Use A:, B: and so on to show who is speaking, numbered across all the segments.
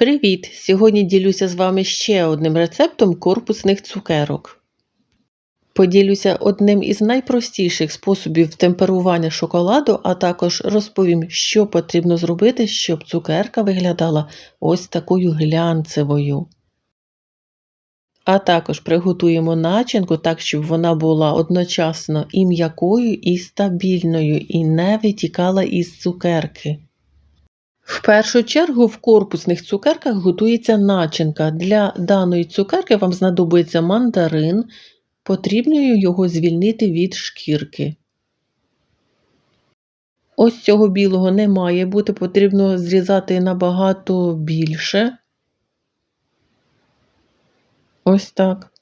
A: Привіт! Сьогодні ділюся з вами ще одним рецептом корпусних цукерок. Поділюся одним із найпростіших способів темперування шоколаду, а також розповім, що потрібно зробити, щоб цукерка виглядала ось такою глянцевою. А також приготуємо начинку так, щоб вона була одночасно і м'якою, і стабільною, і не витікала із цукерки. В першу чергу в корпусних цукерках готується начинка. Для даної цукерки вам знадобиться мандарин, потрібно його звільнити від шкірки. Ось цього білого не має бути, потрібно зрізати набагато більше. Ось так.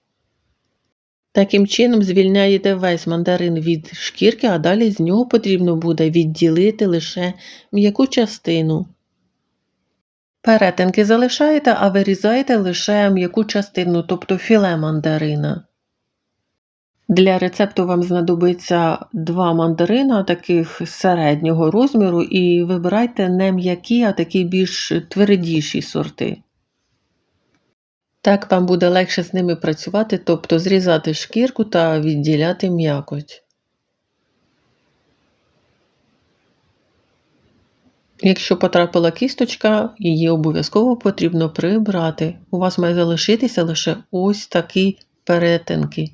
A: Таким чином звільняєте весь мандарин від шкірки, а далі з нього потрібно буде відділити лише м'яку частину. Перетинки залишаєте, а вирізаєте лише м'яку частину, тобто філе мандарина. Для рецепту вам знадобиться два мандарина таких середнього розміру, і вибирайте не м'які, а такі більш твердіші сорти. Так вам буде легше з ними працювати, тобто зрізати шкірку та відділяти м'якоть. Якщо потрапила кісточка, її обов'язково потрібно прибрати. У вас має залишитися лише ось такі перетинки.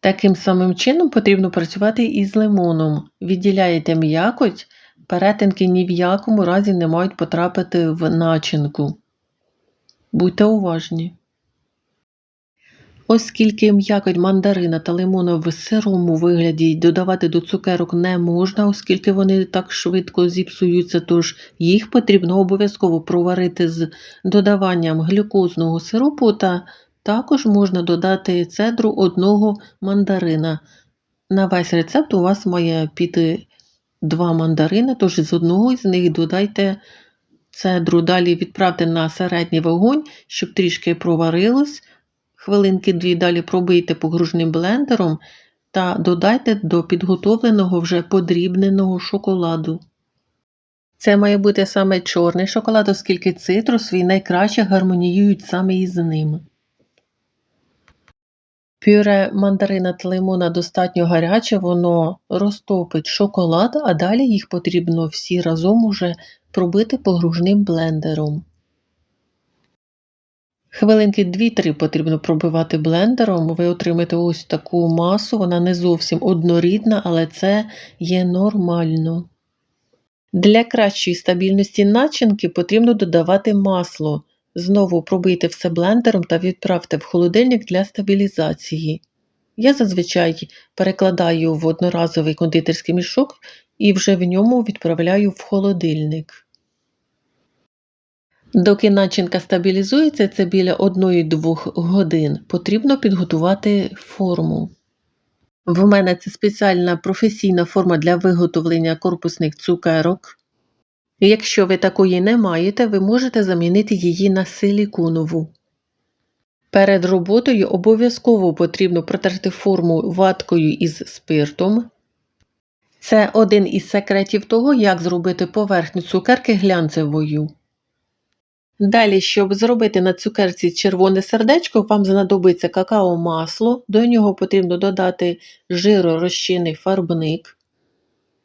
A: Таким самим чином потрібно працювати і з лимоном. Відділяєте м'якоть, перетинки ні в якому разі не мають потрапити в начинку. Будьте уважні. Оскільки м'якоть мандарина та лимона в сирому вигляді додавати до цукерок не можна, оскільки вони так швидко зіпсуються, тож їх потрібно обов'язково проварити з додаванням глюкозного сиропу, та також можна додати цедру одного мандарина. На весь рецепт у вас має піти два мандарини, тож з одного з них додайте цедру. Далі відправте на середній вогонь, щоб трішки проварилось хвилинки дві далі пробийте погружним блендером та додайте до підготовленого вже подрібненого шоколаду. Це має бути саме чорний шоколад, оскільки цитрусові найкраще гармоніюють саме із ним. Пюре мандарина та лимона достатньо гаряче, воно розтопить шоколад, а далі їх потрібно всі разом уже пробити погружним блендером. Хвилинки 2-3 потрібно пробивати блендером, ви отримаєте ось таку масу, вона не зовсім однорідна, але це є нормально. Для кращої стабільності начинки потрібно додавати масло. Знову пробийте все блендером та відправте в холодильник для стабілізації. Я зазвичай перекладаю в одноразовий кондитерський мішок і вже в ньому відправляю в холодильник. Доки начинка стабілізується, це біля 1-2 годин, потрібно підготувати форму. В мене це спеціальна професійна форма для виготовлення корпусних цукерок. Якщо ви такої не маєте, ви можете замінити її на силіконову. Перед роботою обов'язково потрібно протерти форму ваткою із спиртом. Це один із секретів того, як зробити поверхню цукерки глянцевою. Далі, щоб зробити на цукерці червоне сердечко, вам знадобиться какао-масло, до нього потрібно додати жиророзчинний фарбник.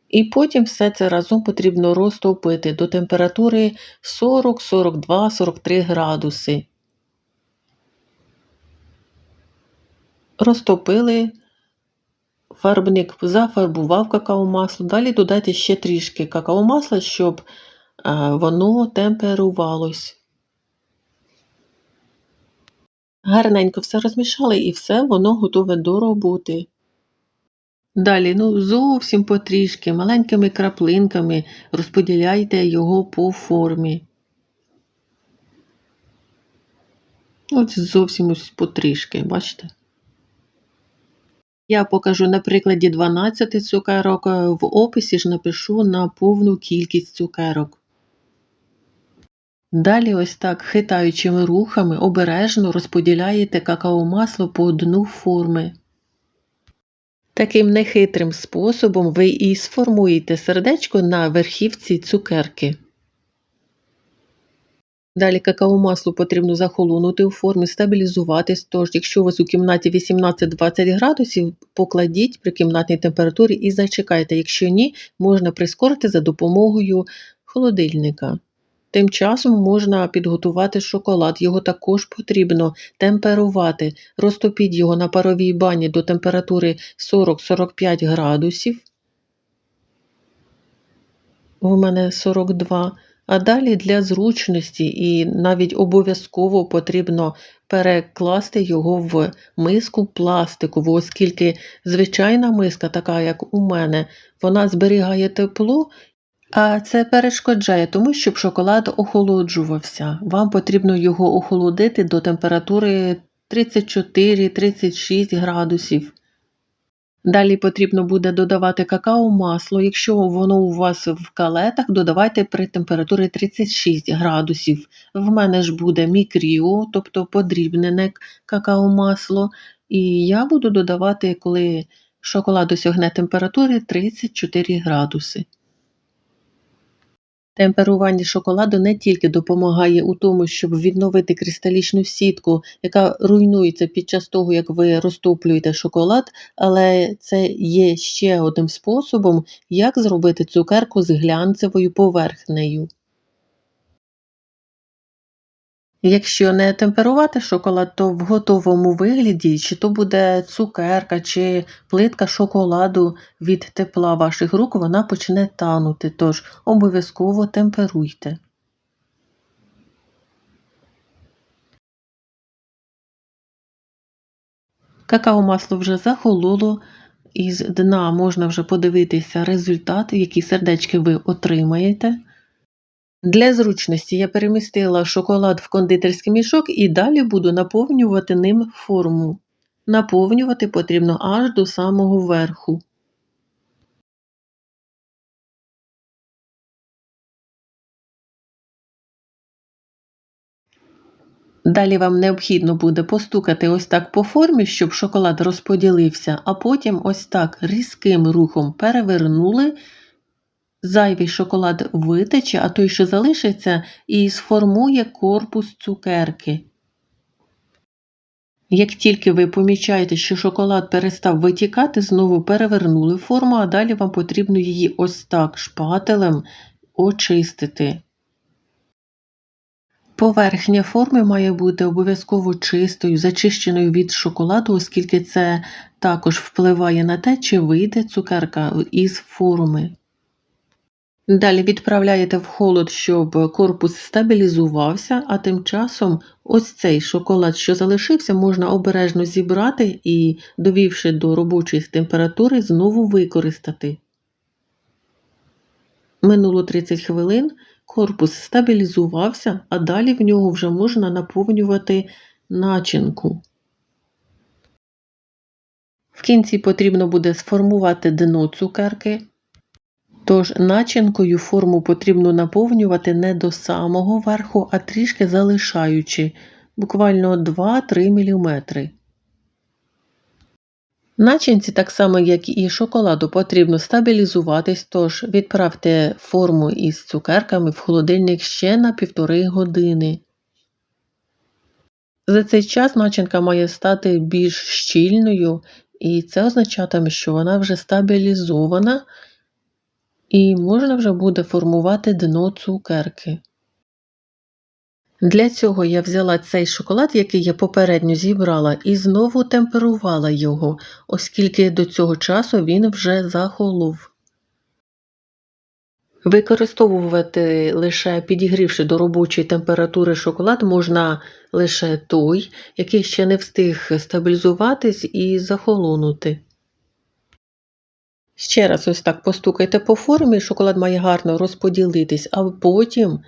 A: І потім все це разом потрібно розтопити до температури 40, 42, 43 градуси. Розтопили, фарбник зафарбував какао-масло, далі додайте ще трішки какао-масла, щоб воно темперувалось. Гарненько все розмішали і все воно готове до роботи. Далі, ну, зовсім потрішки, маленькими краплинками розподіляйте його по формі. Ось зовсім ось потрішки, бачите? Я покажу на прикладі 12 цукерок, в описі ж напишу на повну кількість цукерок. Далі ось так хитаючими рухами обережно розподіляєте какао-масло по дну форми. Таким нехитрим способом ви і сформуєте сердечко на верхівці цукерки. Далі какао-масло потрібно захолонути у формі, стабілізуватись. Тож, якщо у вас у кімнаті 18-20 градусів, покладіть при кімнатній температурі і зачекайте. Якщо ні, можна прискорити за допомогою холодильника. Тим часом можна підготувати шоколад. Його також потрібно темперувати. Розтопіть його на паровій бані до температури 40-45 градусів. У мене 42. А далі для зручності і навіть обов'язково потрібно перекласти його в миску пластикову, оскільки звичайна миска, така як у мене, вона зберігає тепло, це перешкоджає тому, щоб шоколад охолоджувався. Вам потрібно його охолодити до температури 34-36 градусів. Далі потрібно буде додавати какао-масло. Якщо воно у вас в калетах, додавайте при температурі 36 градусів. В мене ж буде мікріо, тобто подрібнене какао-масло. І я буду додавати, коли шоколад досягне температури 34 градуси. Темперування шоколаду не тільки допомагає у тому, щоб відновити кристалічну сітку, яка руйнується під час того, як ви розтоплюєте шоколад, але це є ще одним способом, як зробити цукерку з глянцевою поверхнею. Якщо не темперувати шоколад, то в готовому вигляді, чи то буде цукерка, чи плитка шоколаду від тепла ваших рук, вона почне танути, тож обов'язково темперуйте. Какао-масло вже захололо, із дна можна вже подивитися результат, які сердечки ви отримаєте. Для зручності я перемістила шоколад в кондитерський мішок і далі буду наповнювати ним форму. Наповнювати потрібно аж до самого верху. Далі вам необхідно буде постукати ось так по формі, щоб шоколад розподілився, а потім ось так різким рухом перевернули Зайвий шоколад витече, а той, що залишиться, і сформує корпус цукерки. Як тільки ви помічаєте, що шоколад перестав витікати, знову перевернули форму, а далі вам потрібно її ось так шпателем очистити. Поверхня форми має бути обов'язково чистою, зачищеною від шоколаду, оскільки це також впливає на те, чи вийде цукерка із форми. Далі відправляєте в холод, щоб корпус стабілізувався, а тим часом ось цей шоколад, що залишився, можна обережно зібрати і, довівши до робочої температури, знову використати. Минуло 30 хвилин, корпус стабілізувався, а далі в нього вже можна наповнювати начинку. В кінці потрібно буде сформувати дно цукерки. Тож начинкою форму потрібно наповнювати не до самого верху, а трішки залишаючи буквально 2-3 мм. Начинці, так само, як і шоколаду, потрібно стабілізуватись, тож відправте форму із цукерками в холодильник ще на півтори години. За цей час начинка має стати більш щільною, і це означатиме, що вона вже стабілізована. І можна вже буде формувати дно цукерки. Для цього я взяла цей шоколад, який я попередньо зібрала, і знову темперувала його, оскільки до цього часу він вже захолов. Використовувати лише підігрівши до робочої температури шоколад можна лише той, який ще не встиг стабілізуватись і захолонути. Ще раз ось так постукайте по формі, шоколад має гарно розподілитись, а потім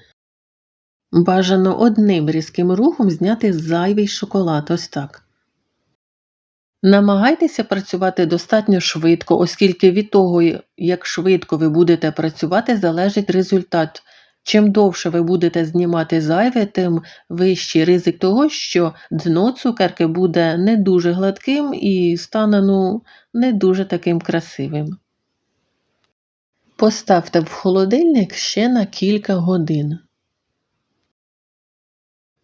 A: бажано одним різким рухом зняти зайвий шоколад. Ось так. Намагайтеся працювати достатньо швидко, оскільки від того, як швидко ви будете працювати, залежить результат. Чим довше ви будете знімати зайве, тим вищий ризик того, що дно цукерки буде не дуже гладким і стане ну, не дуже таким красивим. Поставте в холодильник ще на кілька годин.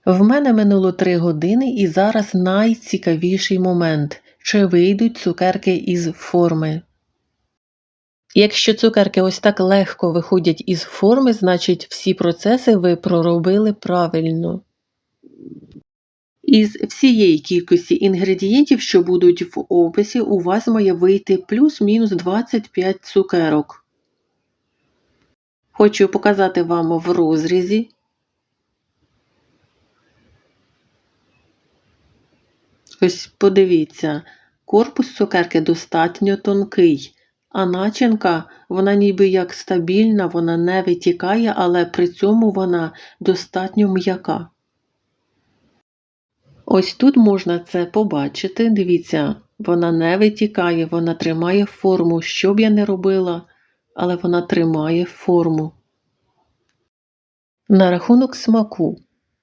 A: В мене минуло 3 години і зараз найцікавіший момент, чи вийдуть цукерки із форми. Якщо цукерки ось так легко виходять із форми, значить всі процеси ви проробили правильно. Із всієї кількості інгредієнтів, що будуть в описі, у вас має вийти плюс-мінус 25 цукерок. Хочу показати вам в розрізі. Ось подивіться, корпус цукерки достатньо тонкий, а начинка, вона ніби як стабільна, вона не витікає, але при цьому вона достатньо м'яка. Ось тут можна це побачити. Дивіться, вона не витікає, вона тримає форму. Що б я не робила, але вона тримає форму. На рахунок смаку.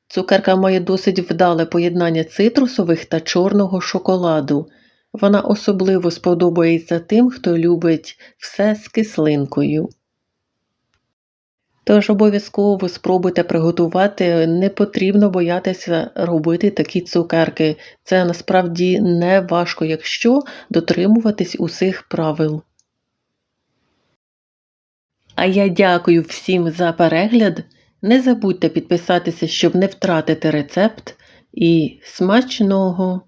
A: Цукерка має досить вдале поєднання цитрусових та чорного шоколаду. Вона особливо сподобається тим, хто любить все з кислинкою. Тож обов'язково спробуйте приготувати, не потрібно боятися робити такі цукерки. Це насправді не важко, якщо дотримуватись усіх правил. А я дякую всім за перегляд. Не забудьте підписатися, щоб не втратити рецепт. І смачного!